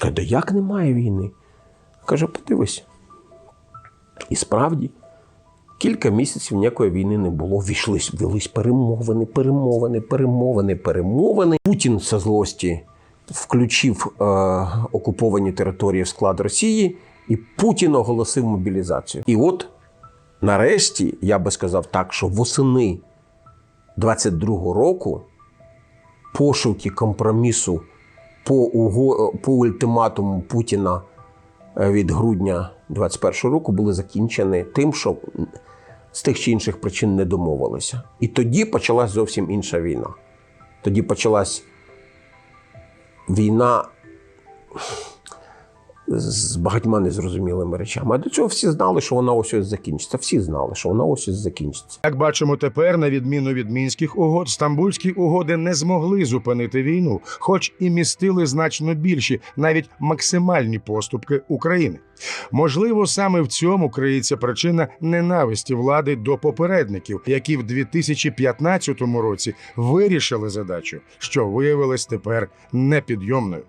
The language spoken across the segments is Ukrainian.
Каже, «Да як немає війни? Каже, подивись. І справді, кілька місяців ніякої війни не було. Війшлись, велись перемовини, перемовини, перемовини, перемовини. Путін зі злості включив е, окуповані території в склад Росії, і Путін оголосив мобілізацію. І от нарешті, я би сказав так, що восени 22-го року пошуки компромісу по, уго... по ультиматуму Путіна е, від грудня 21-го року були закінчені тим, що з тих чи інших причин не домовилися. І тоді почалась зовсім інша війна. Тоді почалась війна з багатьма незрозумілими речами. А до цього всі знали, що вона ось ось закінчиться. Всі знали, що вона ось ось закінчиться. Як бачимо тепер, на відміну від мінських угод, стамбульські угоди не змогли зупинити війну, хоч і містили значно більші, навіть максимальні поступки України. Можливо, саме в цьому криється причина ненависті влади до попередників, які в 2015 році вирішили задачу, що виявилась тепер непідйомною.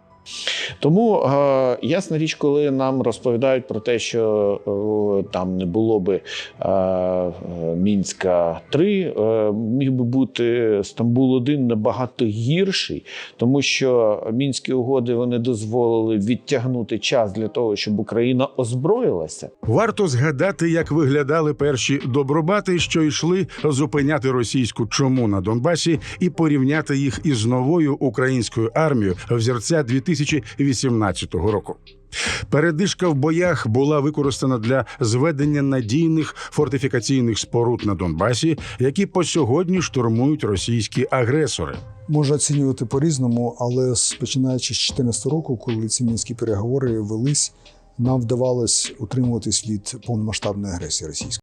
Тому е, ясна річ, коли нам розповідають про те, що е, там не було би е, Мінська 3 е, міг би бути Стамбул 1 набагато гірший, тому що мінські угоди вони дозволили відтягнути час для того, щоб Україна озброїлася. Варто згадати, як виглядали перші добробати, що йшли зупиняти російську чому на Донбасі, і порівняти їх із новою українською армією взірця 2018 року. Передишка в боях була використана для зведення надійних фортифікаційних споруд на Донбасі, які по сьогодні штурмують російські агресори. Можна оцінювати по-різному, але з- починаючи з 2014 року, коли ці мінські переговори велись, нам вдавалось утримуватись від повномасштабної агресії російської.